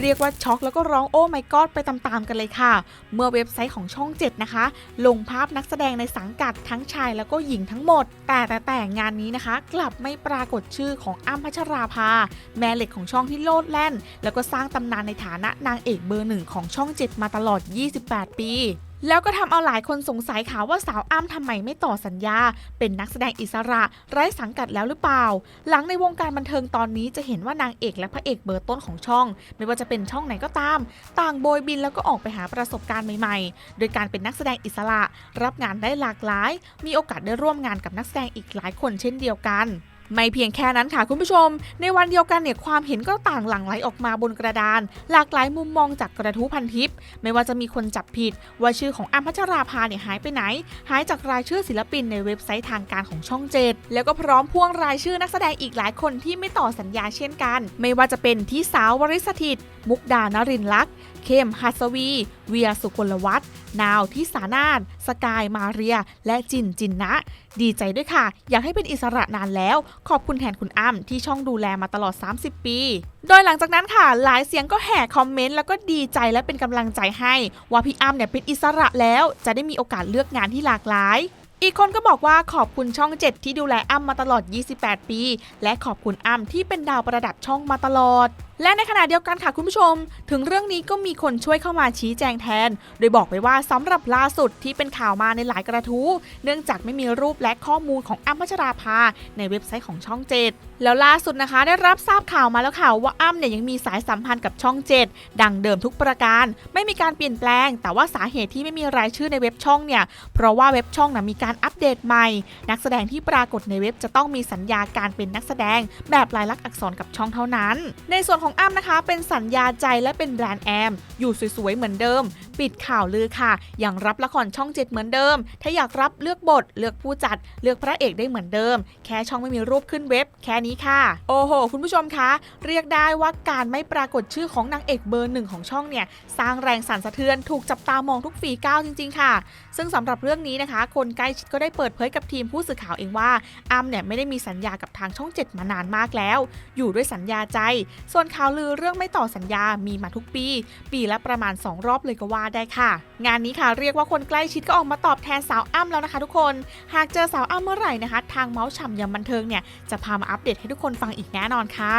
เรียกว่าช็อกแล้วก็ร้องโอ้ไม่กอดไปตามๆกันเลยค่ะ เมื่อเว็บไซต์ของช่อง 7 นะคะ ลงภาพนักแสดงในสังกัดทั้งชายแล้วก็หญิงทั้งหมด แต่แต่แต่งานนี้นะคะ กลับไม่ปรากฏชื่อของอ้ำพัชราภา แม่เหล็กของช่องที่โลดแล่น แล้วก็สร้างตำนานในฐานะนางเอกเบอร์หนึ่งของช่อง 7 มาตลอด 28 ปี แล้วก็ทำเอาหลายคนสงสัยค่ะว่าสาวอ้ำทำไมไม่ต่อสัญญา เป็นนักแสดงอิสระไร้สังกัดแล้วหรือเปล่า หลังในวงการบันเทิงตอนนี้จะเห็นว่านางเอกและพระเอกเบอร์ต้นของช่อง ไม่ว่าจะเป็นช่องไหนก็ตาม ต่างโบยบินแล้วก็ออกไปหาประสบการณ์ใหม่ๆ โดยการเป็นนักแสดงอิสระ รับงานได้หลากหลาย มีโอกาสได้ร่วมงานกับนักแสดงอีกหลายคนเช่นเดียวกัน ไม่เพียงแค่นั้นค่ะคุณผู้ชม ในวันเดียวกันเนี่ยความเห็นก็ต่างหลั่งไหลออกมาบนกระดาน หลากหลายมุมมองจากกระทู้พันทิป ไม่ว่าจะมีคนจับผิด ว่าชื่อของอ้ำพัชราภาเนี่ยหายไปไหน หายจากรายชื่อศิลปินในเว็บไซต์ทางการของช่องเจ็ดแล้วก็พร้อมพ่วงรายชื่อนักแสดงอีกหลายคนที่ไม่ต่อสัญญาเช่นกัน ไม่ว่าจะเป็นที่สาววริสถิต มุกดานรินลักษ์เข้มหัสวี เวียสุกลวัฒน์นาวที่สานาถสกายมาเรีย และจินจินนะ ดีใจด้วยค่ะ อยากให้เป็นอิสระนานแล้วขอบคุณแทนคุณอ้ำที่ช่องดูแลมาตลอด 30 ปี โดยหลังจากนั้นค่ะ หลายเสียงก็แห่คอมเมนต์แล้วก็ดีใจและเป็นกำลังใจให้ ว่าพี่อ้ำเนี่ยเป็นอิสระแล้วจะได้มีโอกาสเลือกงานที่หลากหลาย อีกคนก็บอกว่าขอบคุณช่อง 7 ที่ดูแลอ้ำมาตลอด 28 ปี และขอบคุณอ้ำที่เป็นดาวประดับช่องมาตลอด และในขณะเดียวกันค่ะคุณผู้ชม ถึงเรื่องนี้ก็มีคนช่วยเข้ามาชี้แจงแทน โดยบอกไว้ว่าสำหรับล่าสุดที่เป็นข่าวมาในหลายกระทู้ เนื่องจากไม่มีรูปและข้อมูลของอ้ำพัชราภา ในเว็บไซต์ของช่อง 7 แล้วล่าสุดนะคะ ได้รับทราบข่าวมาแล้วค่ะว่าอ้ำเนี่ยยังมีสายสัมพันธ์กับช่อง 7 ดังเดิมทุกประการ ไม่มีการเปลี่ยนแปลง แต่ว่าสาเหตุที่ไม่มีรายชื่อในเว็บช่องเนี่ยเพราะว่าเว็บช่องนะมีการอัปเดตใหม่ นักแสดงที่ปรากฏในเว็บจะต้องมีสัญญาการเป็นนักแสดง แบบลายลักษณ์อักษรกับช่องเท่านั้น ในส่วนของอ้ำนะคะ เป็นสัญญาใจและเป็นแบรนด์แอม อยู่สวยๆเหมือนเดิม ปิดข่าวลือค่ะยังรับละครช่องเจ็ดเหมือนเดิม ถ้าอยากรับเลือกบท เลือกผู้จัด เลือกพระเอกได้เหมือนเดิม แค่ช่องไม่มีรูปขึ้นเว็บ แค่นี้ค่ะ โอ้โห คุณผู้ชมคะ เรียกได้ว่าการไม่ปรากฏชื่อของนางเอกเบอร์หนึ่งของช่องเนี่ย สร้างแรงสั่นสะเทือน ถูกจับตามองทุกฝีก้าวจริง ๆ ค่ะ ซึ่งสำหรับเรื่องนี้นะคะ คนใกล้ชก็ได้เปิดเผยกับทีมผู้สื่อข่าวเองว่าอ้ำเนี่ยไม่ได้มีสัญญากับทางช่อง 7 มานานมากแล้ว อยู่ด้วยสัญญาใจ ส่วนข่าวลือเรื่องไม่ต่อสัญญามีมาทุกปี ปีละประมาณ 2 รอบเลยก็ว่าได้ค่ะ งานนี้ค่ะเรียกว่าคนใกล้ชิดก็ออกมาตอบแทนสาวอ้ำแล้วนะคะทุกคน หากเจอสาวอ้ำเมื่อไหร่นะคะ ทางเมาส์ฉ่ำยำบันเทิงเนี่ยจะพามาอัปเดตให้ทุกคนฟังอีกแน่นอนค่ะ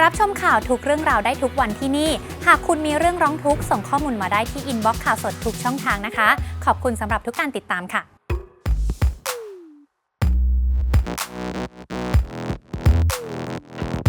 รับชมข่าวทุกเรื่องราวได้ทุกวันที่นี่ หากคุณมีเรื่องร้องทุกข์ส่งข้อมูลมาได้ที่อินบ็อกซ์ข่าวสดทุกช่องทางนะคะ ขอบคุณสำหรับทุกการติดตามค่ะ